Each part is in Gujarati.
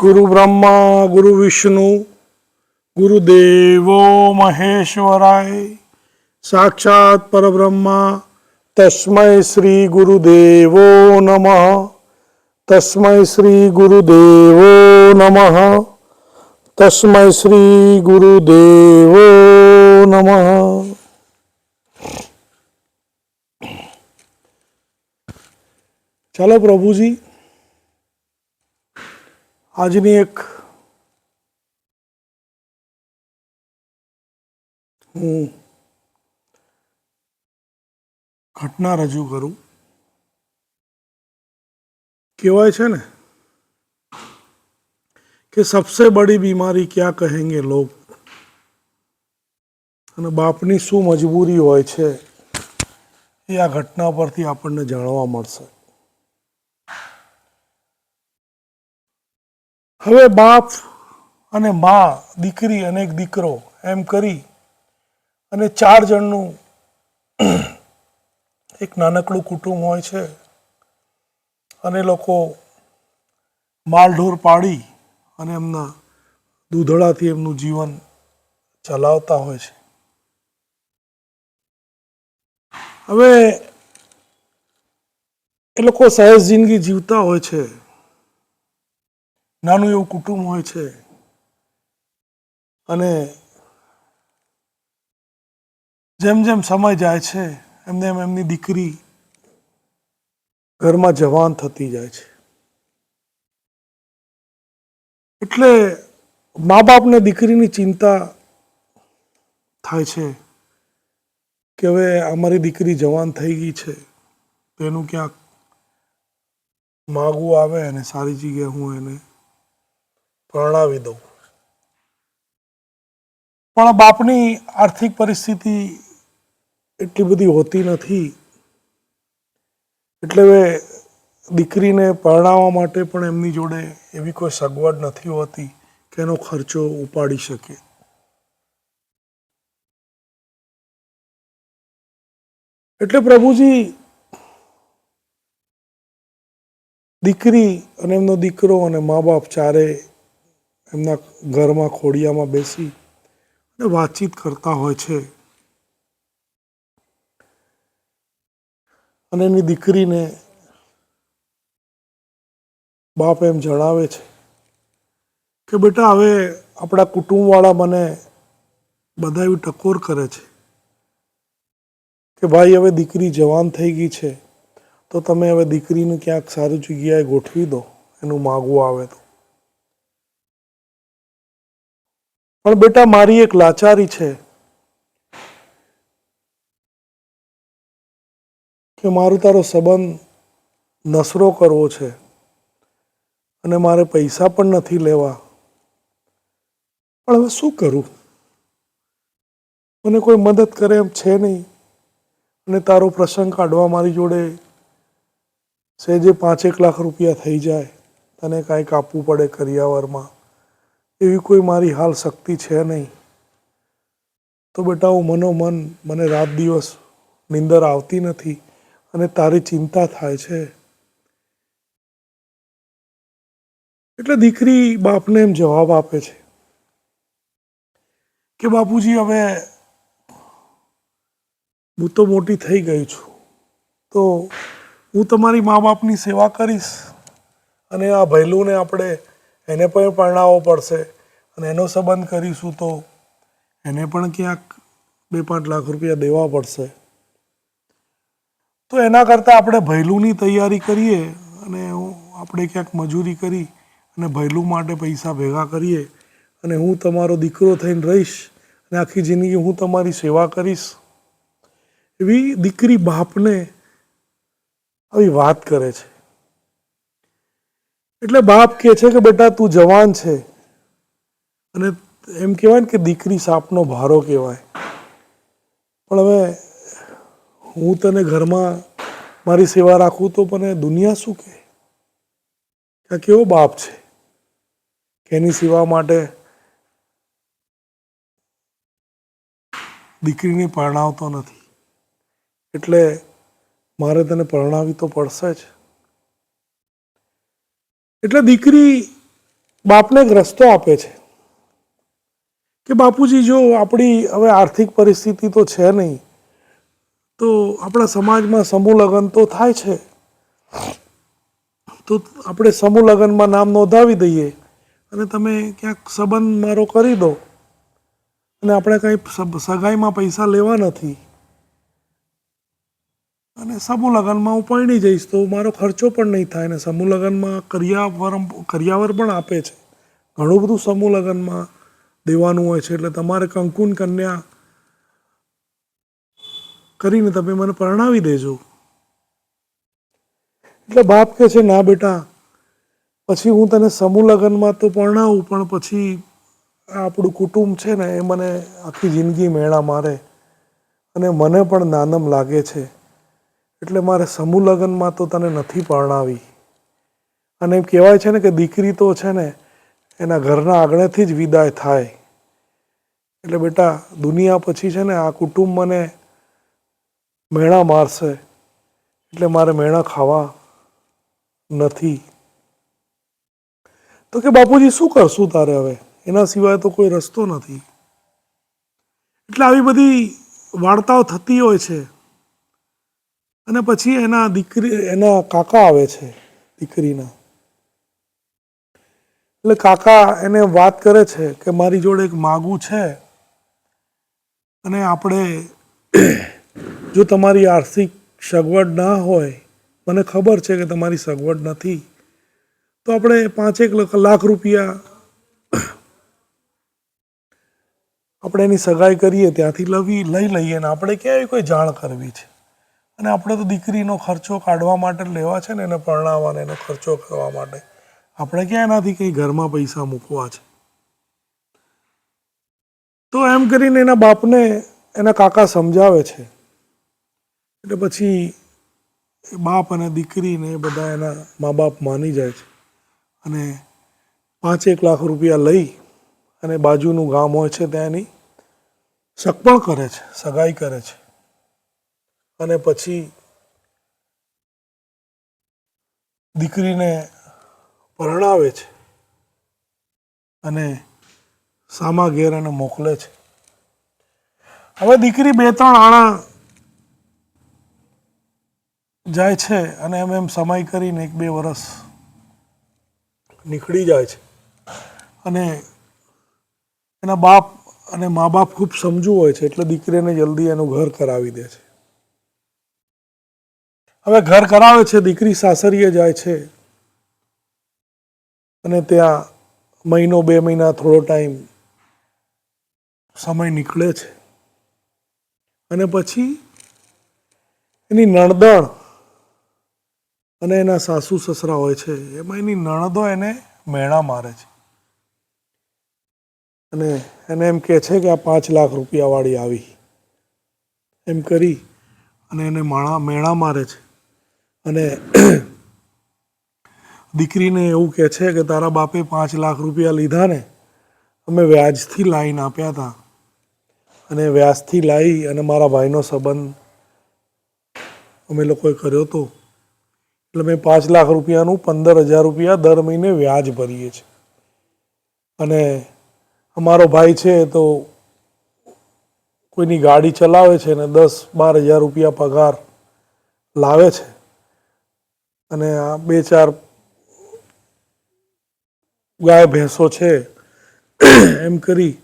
ગુરુ બ્રહ્મા, ગુરુ વિષ્ણુ ગુરુદેવો મહેશ્વરાય. સાક્ષાત પરબ્રહ્મા, તસ્મય શ્રી ગુરુદેવો નમઃ. તસ્મય શ્રી ગુરુદેવો નમઃ. તસ્મય શ્રી ગુરુદેવો નમઃ. ચાલો પ્રભુજી આજની એક હું ઘટના રજૂ કરું. કહેવાય છે ને કે સબસે બડી બીમારી ક્યાં કહેંગે લોગ? અને બાપની શું મજબૂરી હોય છે એ આ ઘટના પરથી આપણને જાણવા મળશે. હવે બાપ અને મા, દીકરી અને એક દીકરો એમ કરી અને ચાર જણનું એક નાનકડું કુટુંબ હોય છે. અને લોકો માલઢોર પાડી અને એમના દૂધળાથી એમનું જીવન ચલાવતા હોય છે. હવે એ લોકો સહેજ જિંદગી જીવતા હોય છે. નાનું એવું કુટુંબ હોય છે. અને જેમ જેમ સમય જાય છે એમને એમ એમની દીકરી ઘરમાં જવાન થતી જાય છે. એટલે મા બાપને દીકરીની ચિંતા થાય છે કે હવે અમારી દીકરી જવાન થઈ ગઈ છે, તો એનું ક્યાંક માગવું આવે અને સારી જગ્યાએ હું એને પરણાવી દઉં. પણ બાપની આર્થિક પરિસ્થિતિ એટલી બધી હોતી નથી. એટલે દીકરીને પરણાવવા માટે પણ એમની જોડે એવી કોઈ સગવડ નથી હોતી કે એનો ખર્ચો ઉપાડી શકે. એટલે પ્રભુજી, દીકરી અને એમનો દીકરો અને મા બાપ ચારે એમના ઘરમાં ખોડિયામાં બેસી અને વાતચીત કરતા હોય છે. અને એની દીકરીને બાપ એમ જણાવે છે કે, બેટા, હવે આપણા કુટુંબવાળા મને બધા એવી ટકોર કરે છે કે, ભાઈ, હવે દીકરી જવાન થઈ ગઈ છે, તો તમે હવે દીકરીને ક્યાંક સારી જગ્યાએ ગોઠવી દો, એનું માગવું આવે તો. પણ બેટા, મારી એક લાચારી છે કે મારો તારો સંબંધ નસરો કરવો છે અને મારે પૈસા પણ નથી લેવા. પણ હવે શું કરું? મને કોઈ મદદ કરે એમ છે નહીં અને તારો પ્રસંગ કાઢવા મારી જોડે સહેજે પાંચેક લાખ રૂપિયા થઈ જાય તને કાંઈક આપવું પડે કરિયાવરમાં. એવી કોઈ મારી હાલ શક્તિ છે નહીં. તો બેટા, હું મનોમન, મને રાત દિવસ નિંદર આવતી નથી અને તારી ચિંતા થાય છે. એટલે દીકરી બાપને એમ જવાબ આપે છે કે, બાપુજી, હવે હું તો મોટી થઈ ગઈ છું. તો હું તમારી મા બાપની સેવા કરીશ અને આ ભૈલુને આપણે એને પણ પરણાવવો પડશે અને એનો સંબંધ કરીશું તો એને પણ ક્યાંક બે પાંચ લાખ રૂપિયા દેવા પડશે. તો એના કરતાં આપણે ભૈલુની તૈયારી કરીએ અને આપણે ક્યાંક મજૂરી કરી અને ભૈલું માટે પૈસા ભેગા કરીએ અને હું તમારો દીકરો થઈને રહીશ અને આખી જિંદગી હું તમારી સેવા કરીશ. એવી દીકરી બાપને આવી વાત કરે છે. એટલે બાપ કહે છે કે બેટા તું જવાન છે. અને એમ કહેવાય ને કે દીકરી સાપનો ભારો કહેવાય. પણ હવે હું તને ઘરમાં મારી સેવા રાખું તો મને દુનિયા શું કહે? આ કેવો બાપ છે? એની સેવા માટે દીકરીને પરણાવતો નથી. એટલે મારે તને પરણાવી તો પડશે જ. એટલે દીકરી બાપને એક રસ્તો આપે છે. કે બાપુજી, જો આપણી હવે આર્થિક પરિસ્થિતિ તો છે નહીં, તો આપણા સમાજમાં સમૂહ લગ્ન તો થાય છે. તો આપણે સમૂહ લગ્નમાં નામ નોંધાવી દઈએ અને તમે ક્યાંક સંબંધ મારો કરી દો. અને આપણે કંઈ સગાઈમાં પૈસા લેવા નથી. અને સમૂહ લગ્નમાં હું પરણી જઈશ તો મારો ખર્ચો પણ નહીં થાય અને સમૂહ લગ્નમાં કરિયાવર કરિયાવર પણ આપે છે. ઘણું બધું સમૂહ લગ્નમાં દેવાનું હોય છે એટલે તમારે કંકુન કન્યા કરીને તમે મને પરણાવી દેજો. એટલે બાપ કહે છે, ના બેટા, પછી હું તને સમૂહ લગ્નમાં તો પરણાવું, પણ પછી આપણું કુટુંબ છે ને એ મને આખી જિંદગી મેળા મારે અને મને પણ નાનમ લાગે છે. એટલે મારે સમૂહ લગ્નમાં તો તને નથી પરણાવી. અને એમ કહેવાય છે ને કે દીકરી તો છે ને એના ઘરના આંગણેથી જ વિદાય થાય. એટલે બેટા, દુનિયા પછી છે ને આ કુટુંબ મને મેણા મારશે. એટલે મારે મેણા ખાવા નથી. તો કે બાપુજી, શું કરશું તારે હવે? એના સિવાય તો કોઈ રસ્તો નથી. એટલે આવી બધી વાર્તાઓ થતી હોય છે. અને પછી એના દીકરી, એના કાકા આવે છે, દીકરીના. એટલે કાકા એને વાત કરે છે કે મારી જોડે એક માગું છે અને આપણે જો તમારી આર્થિક સગવડ ના હોય, મને ખબર છે કે તમારી સગવડ નથી, તો આપણે પાંચેક લાખ- રૂપિયા આપણે એની સગાઈ કરીએ, ત્યાંથી લવી, લઈ લઈએ ને આપણે ક્યાંય કોઈ જાણ કરવી છે. અને આપણે તો દીકરીનો ખર્ચો કાઢવા માટે લેવા છે ને એને પરણાવવા ને એનો ખર્ચો કરવા માટે. આપણે ક્યાં એનાથી કંઈ ઘરમાં પૈસા મૂકવા છે? તો એમ કરીને એના બાપને એના કાકા સમજાવે છે. એટલે પછી એ બાપ અને દીકરીને બધા એના મા બાપ માની જાય છે. અને પાંચેક લાખ રૂપિયા લઈ અને બાજુનું ગામ હોય છે ત્યાં એની સગપણ કરે છે, સગાઈ કરે છે. અને પછી દીકરીને પરણાવે છે અને સામા ઘેર એને મોકલે છે. હવે દીકરી બે ત્રણ આણા જાય છે અને એમ એમ સમય કરીને એક બે વર્ષ નીકળી જાય છે. અને એના બાપ અને મા બાપ ખૂબ સમજુ હોય છે એટલે દીકરીને જલ્દી એનું ઘર કરાવી દે છે. હવે ઘર કરાવે છે, દીકરી સાસરીએ જાય છે. અને ત્યાં મહિનો, બે મહિના થોડો ટાઈમ સમય નીકળે છે. અને પછી એની નણદણ અને એના સાસુ સસરા હોય છે, એમાં એની નણદો એને મેણા મારે છે. અને એને એમ કહે છે કે આ પાંચ લાખ રૂપિયાવાળી આવી. એમ કરી અને એને માણા, મેણા મારે છે. અને દીકરીને એવું કહે છે કે તારા બાપે પાંચ લાખ રૂપિયા લીધા ને, અમે વ્યાજથી લાઈન આપ્યા હતા. અને વ્યાજથી લાવી અને મારા ભાઈનો સંબંધ અમે લોકોએ કર્યો હતો એટલે મેં પાંચ લાખ રૂપિયાનું પંદર હજાર રૂપિયા દર મહિને વ્યાજ ભરીએ છીએ. અને અમારો ભાઈ છે તો કોઈની ગાડી ચલાવે છે ને દસ બાર હજાર રૂપિયા પગાર લાવે છે. અને આ બે ચાર ગાય ભેંસો છે, એમ કરી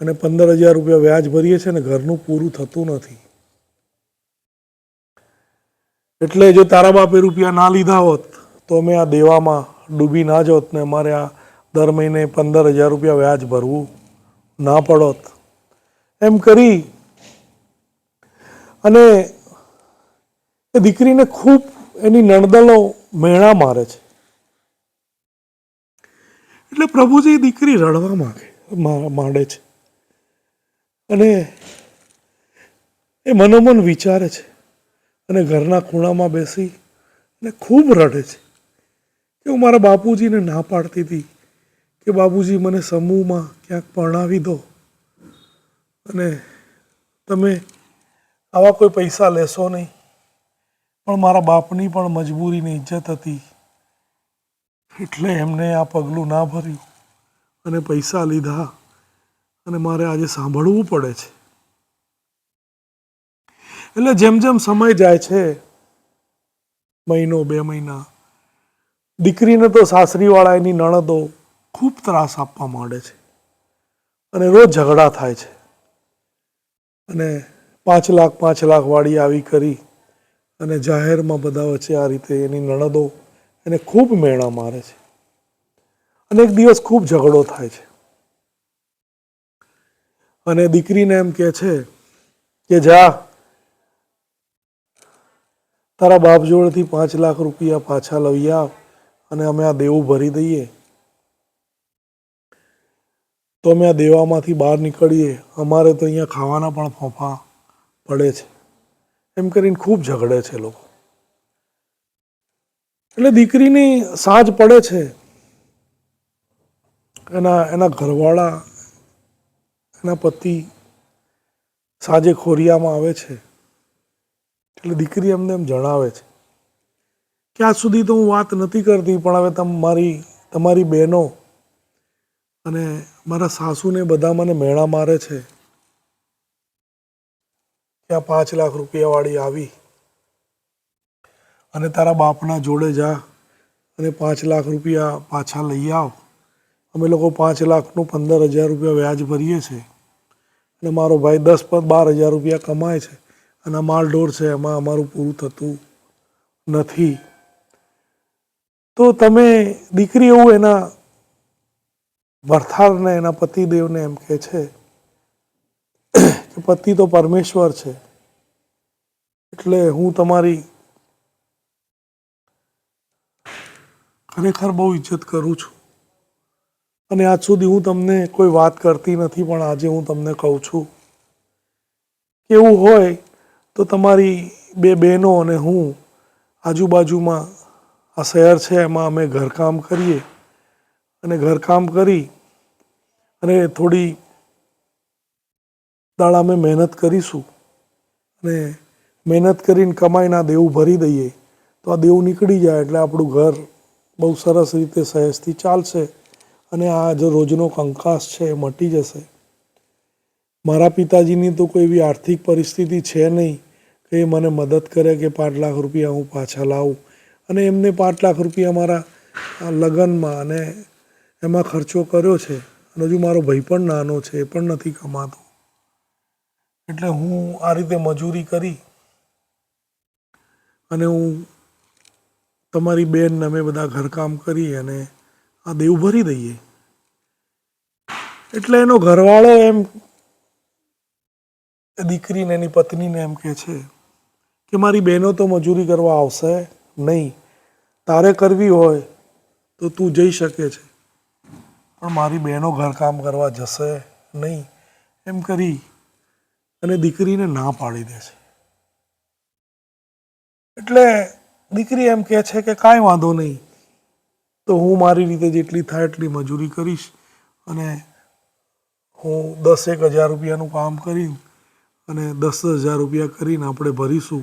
અને પંદર હજાર રૂપિયા વ્યાજ ભરીએ છીએ ને ઘરનું પૂરું થતું નથી. એટલે જો તારા બાપે રૂપિયા ના લીધા હોત, તો અમે આ દેવામાં ડૂબી ના જોત ને અમારે આ દર મહિને પંદર હજાર રૂપિયા વ્યાજ ભરવું ના પડોત. એમ કરી અને એ દીકરીને ખૂબ એની નણદલો મેણા મારે છે. એટલે પ્રભુજી દીકરી રડવા માંગે. માંડે છે. અને એ મનોમન વિચારે છે. અને ઘરના ખૂણામાં બેસી અને ખૂબ રડે છે. કે હું મારા બાપુજીને ના પાડતી હતી. કે બાપુજી મને સમૂહમાં ક્યાંક પરણાવી દો. અને તમે આવા કોઈ પૈસા લેશો નહીં. પણ મારા બાપની પણ મજબૂરીની ઇજ્જત હતી. એટલે એમને આ પગલું ના ભર્યું અને પૈસા લીધા અને મારે આજે સાંભળવું પડે છે. એટલે જેમ જેમ સમય જાય છે, મહિનો, બે મહિના, દીકરીને તો સાસરીવાળા એની નણદો ખૂબ ત્રાસ આપવા માંડે છે અને રોજ ઝઘડા થાય છે. અને પાંચ લાખ પાંચ લાખ વાળી આવી કરી અને જાહેરમાં બધા વચ્ચે આ રીતે એની નણદો એને ખૂબ મેણા મારે છે. અને એક દિવસ ખૂબ ઝઘડો થાય છે. અને દીકરીને એમ કહે છે કે, જા, તારા બાપ જોડેથી પાંચ લાખ રૂપિયા પાછા લઈ આવ અને અમે આ દેવું ભરી દઈએ. તો અમે આ દેવામાંથી બહાર નીકળીએ. અમારે તો અહીંયા ખાવાના પણ ફોફા પડે છે. એમ કરીને ખૂબ ઝઘડે છે લોકો. એટલે દીકરીની સાંજ પડે છે. એના એના ઘરવાળા, એના પતિ સાંજે ખોરિયામાં આવે છે. એટલે દીકરી એમને એમ જણાવે છે કે આજ સુધી તો હું વાત નથી કરતી, પણ હવે તમારી તમારી બહેનો અને મારા સાસુને બધા મને મેળા મારે છે. કે પાંચ લાખ રૂપિયાવાળી આવી. અને તારા બાપના જોડે જા અને પાંચ લાખ રૂપિયા પાછા લઈ આવ. અમે લોકો પાંચ લાખનું પંદર હજાર રૂપિયા વ્યાજ ભરીએ છીએ અને મારો ભાઈ દસ પર બાર હજાર રૂપિયા કમાય છે. અને માલઢોર છે, એમાં અમારું પૂરું થતું નથી. તો તમે દીકરી એવું એના ભરથારને એના પતિદેવને એમ કહે છે કે પતિ તો પરમેશ્વર છે. એટલે હું તમારી ખરેખર બહુ ઇજ્જત કરું છું. અને આજ સુધી હું તમને કોઈ વાત કરતી નથી, પણ આજે હું તમને કહું છું. કેવું હોય તો તમારી બે બહેનો અને હું આજુબાજુમાં આ શહેર છે, એમાં અમે ઘરકામ કરીએ. અને ઘરકામ કરી અને થોડી દાડા અમે મહેનત કરીશું અને મહેનત કરીને કમાઈને દેવું ભરી દઈએ, તો આ દેવું નીકળી જાય એટલે આપણું ઘર બહુ સરસ રીતે સહેજથી ચાલશે અને આ જો રોજનો કંકાસ છે એ મટી જશે. મારા પિતાજીની તો કોઈ એવી આર્થિક પરિસ્થિતિ છે નહીં કે એ મને મદદ કરે કે પાંચ લાખ રૂપિયા હું પાછા લાવું અને એમને પાંચ લાખ રૂપિયા મારા લગ્નમાં અને એમાં ખર્ચો કર્યો છે અને હજુ મારો ભાઈ પણ નાનો છે, એ પણ નથી કમાતો. એટલે હું આ રીતે મજૂરી કરી અને હું તમારી બેન અમે બધા ઘરકામ કરી અને આ દેવ ભરી દઈએ. એટલે એનો ઘરવાળો એમ દીકરીને, એની પત્નીને એમ કહે છે કે મારી બહેનો તો મજૂરી કરવા આવશે નહીં. તારે કરવી હોય તો તું જઈ શકે છે. પણ મારી બહેનો ઘરકામ કરવા જશે નહીં. એમ કરી અને દીકરીને ના પાડી દે છે. એટલે દીકરી એમ કહે છે કે કાંઈ વાંધો નહીં. તો હું મારી રીતે જેટલી થાય એટલી મજૂરી કરીશ અને હું દસેક હજાર રૂપિયાનું કામ કરીને અને દસ હજાર રૂપિયા કરીને આપણે ભરીશું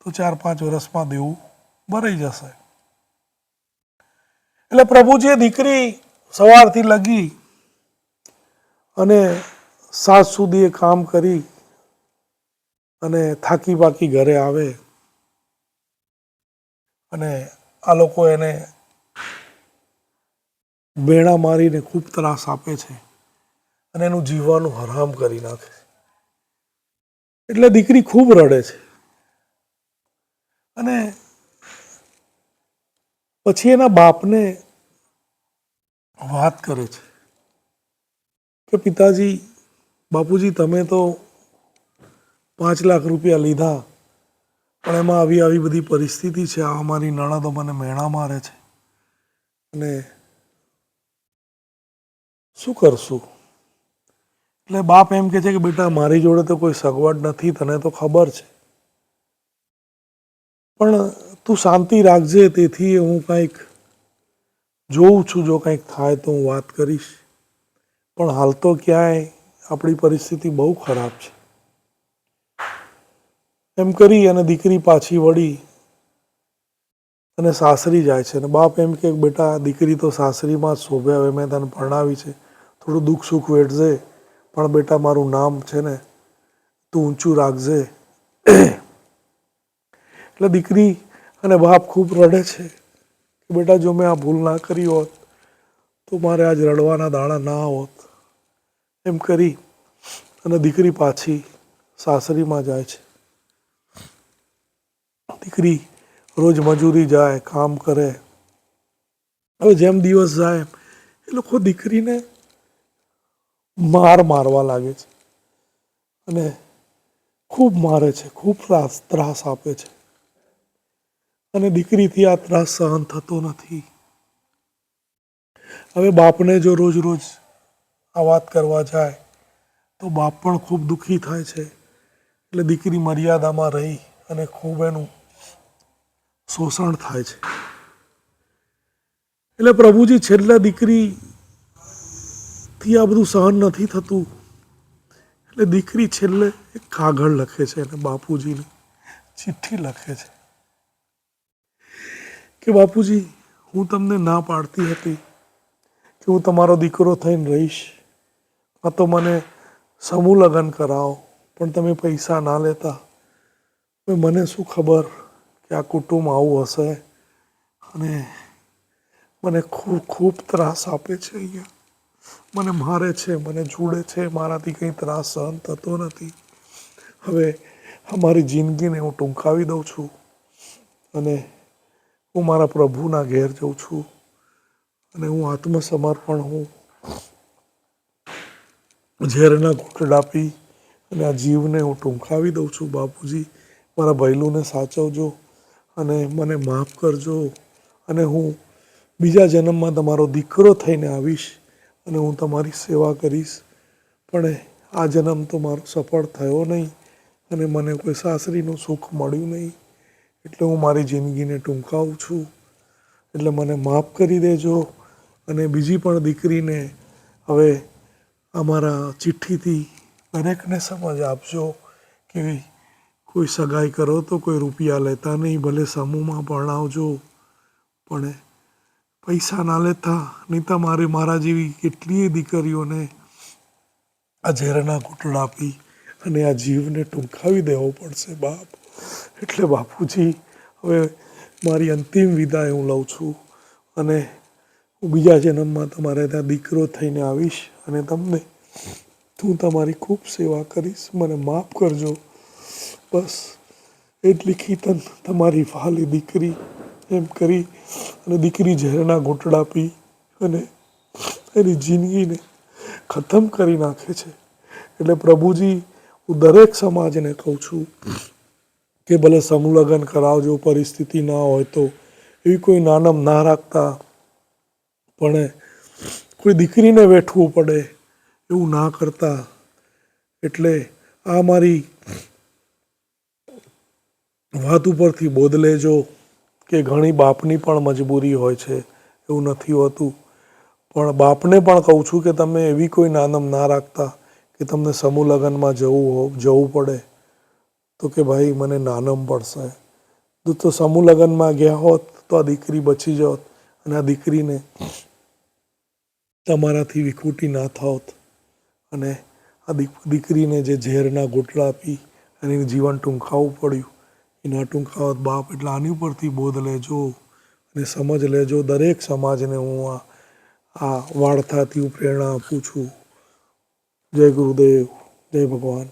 તો ચાર પાંચ વર્ષમાં દેવું ભરાઈ જશે. એટલે પ્રભુજીએ દીકરી સવારથી લગી અને સાંજ સુધી એ કામ કરી અને થાકી પાકી ઘરે આવે. અને આ લોકો એને બેણા મારીને ખૂબ ત્રાસ આપે છે અને એનું જીવવાનું હરામ કરી નાખે એટલે દીકરી ખૂબ રડે છે. અને પછી એના બાપને વાત કરે છે કે, પિતાજી, બાપુજી, તમે તો પાંચ લાખ રૂપિયા લીધા. પણ એમાં આવી આવી બધી પરિસ્થિતિ છે. આ અમારી નણદો મને મેણા મારે છે. અને શું કરશું? એટલે બાપ એમ કે છે કે બેટા મારી જોડે તો કોઈ સગવડ નથી, તને તો ખબર છે. પણ તું શાંતિ રાખજે, તેથી હું કંઈક જોઉં છું. જો કંઈક થાય તો હું વાત કરીશ. પણ હાલ તો ક્યાંય આપણી પરિસ્થિતિ બહુ ખરાબ છે. એમ કરી અને દીકરી પાછી વળી અને સાસરી જાય છે. અને બાપ એમ કે, બેટા, દીકરી તો સાસરીમાં શોભે, હવે મેં તને પરણાવી છે. થોડું દુઃખ સુખ વેઠજે, પણ બેટા, મારું નામ છે ને તું ઊંચું રાખજે. એટલે દીકરી અને બાપ ખૂબ રડે છે કે, બેટા, જો મેં આ ભૂલ ના કરી હોત, તો મારે આજ રડવાના દાણા ના હોત. એમ કરી અને દીકરી પાછી સાસરીમાં જાય છે. દીકરી રોજ મજૂરી જાય, કામ કરે. હવે જેમ દિવસ જાય, એ લોકો દીકરીને માર મારવા લાગે છે અને ખૂબ મારે છે, ખૂબ ત્રાસ ત્રાસ આપે છે. અને દીકરીથી આ ત્રાસ સહન થતો નથી. હવે બાપને જો રોજ રોજ આ વાત કરવા જાય, તો બાપ પણ ખૂબ દુઃખી થાય છે. એટલે દીકરી મર્યાદામાં રહી અને ખૂબ એનું શોષણ થાય છે. એટલે પ્રભુજી છેલ્લા દીકરી થી આ બધું સહન નથી થતું. એટલે દીકરી છેલ્લે એક કાગળ લખે છે અને બાપુજીને ચિઠ્ઠી લખે છે. કે બાપુજી, હું તમને ના પાડતી હતી કે હું તમારો દીકરો થઈને રહીશ. આ તો મને સમૂહ લગ્ન કરાવો, પણ તમે પૈસા ના લેતા. મને શું ખબર? કે આ કુટુંબ આવું હશે? અને મને ખૂબ ખૂબ ત્રાસ આપે છે અહીંયા. મને મારે છે, મને જોડે છે, મારાથી કંઈ ત્રાસ સહન થતો નથી. હવે અમારી જિંદગીને હું ટૂંકાવી દઉં છું અને હું મારા પ્રભુના ઘેર જઉં છું અને હું આત્મસમર્પણ હું. ઝેરના ઘૂંટડા પી અને આ જીવને હું ટૂંકાવી દઉં છું. બાપુજી, મારા ભૈલુને સાચવજો. અને મને માફ કરજો અને હું બીજા જન્મમાં તમારો દીકરો થઈને આવીશ અને હું તમારી સેવા કરીશ. પણ આ જન્મ તો મારો સફળ થયો નહીં અને મને કોઈ સાસરીનું સુખ મળ્યું નહીં. એટલે હું મારી જિંદગીને ટૂંકાવું છું. એટલે મને માફ કરી દેજો અને બીજી પણ દીકરીને હવે અમારા ચિઠ્ઠીથી દરેકને સમજ આપજો કે કોઈ સગાઈ કરો તો કોઈ રૂપિયા લેતા નહીં, ભલે સમૂહમાં પરણાવજો. પણ પૈસા ના લેતા, નહીં તમારે મારા જેવી કેટલીય દીકરીઓને આ ઝેરના ઘૂંટણ આપી અને આ જીવને ટૂંકાવી દેવો પડશે, બાપ. એટલે બાપુજી, હવે મારી અંતિમ વિદાય હું લઉં છું અને હું બીજા જન્મમાં તમારે ત્યાં દીકરો થઈને આવીશ અને તમને હું તમારી ખૂબ સેવા કરીશ. મને માફ કરજો. બસ એટલી ખીતન તમારી ફાલી દીકરી એમ કરી અને દીકરી ઝેરના ઘૂંટડા પી અને એની જિંદગીને ખતમ કરી નાખે છે. એટલે પ્રભુજી, હું દરેક સમાજને કહું છું કે ભલે સમલગ્ન કરાવજો, પરિસ્થિતિ ના હોય તો. એવી કોઈ નાનમ ના રાખતા પણ કોઈ દીકરીને વેઠવું પડે એવું ના કરતા. એટલે આ મારી વાત ઉપરથી બોધ લેજો કે ઘણી બાપની પણ મજબૂરી હોય છે, એવું નથી હોતું. પણ બાપને પણ કહું છું કે તમે એવી કોઈ નાનમ ના રાખતા કે તમને સમૂહ લગ્નમાં જવું જવું પડે. તો કે ભાઈ, મને નાનમ પડશે. તો તો સમૂહ લગ્નમાં ગયા હોત, તો આ દીકરી બચી જાત અને આ દીકરીને તમારાથી વિખૂટી ના થાવત અને આ દીક- દીકરીને જે ઝેરના ગોટલા આપી અને જીવન ટૂંકાવવું પડ્યું. એ ના ટૂંકાવત બાપ એટલે આની ઉપરથી બોધ લેજો અને સમજ લેજો દરેક સમાજને હું આ આ વાર્તાથી હું પ્રેરણા આપું છું. જય ગુરુદેવ, જય ભગવાન.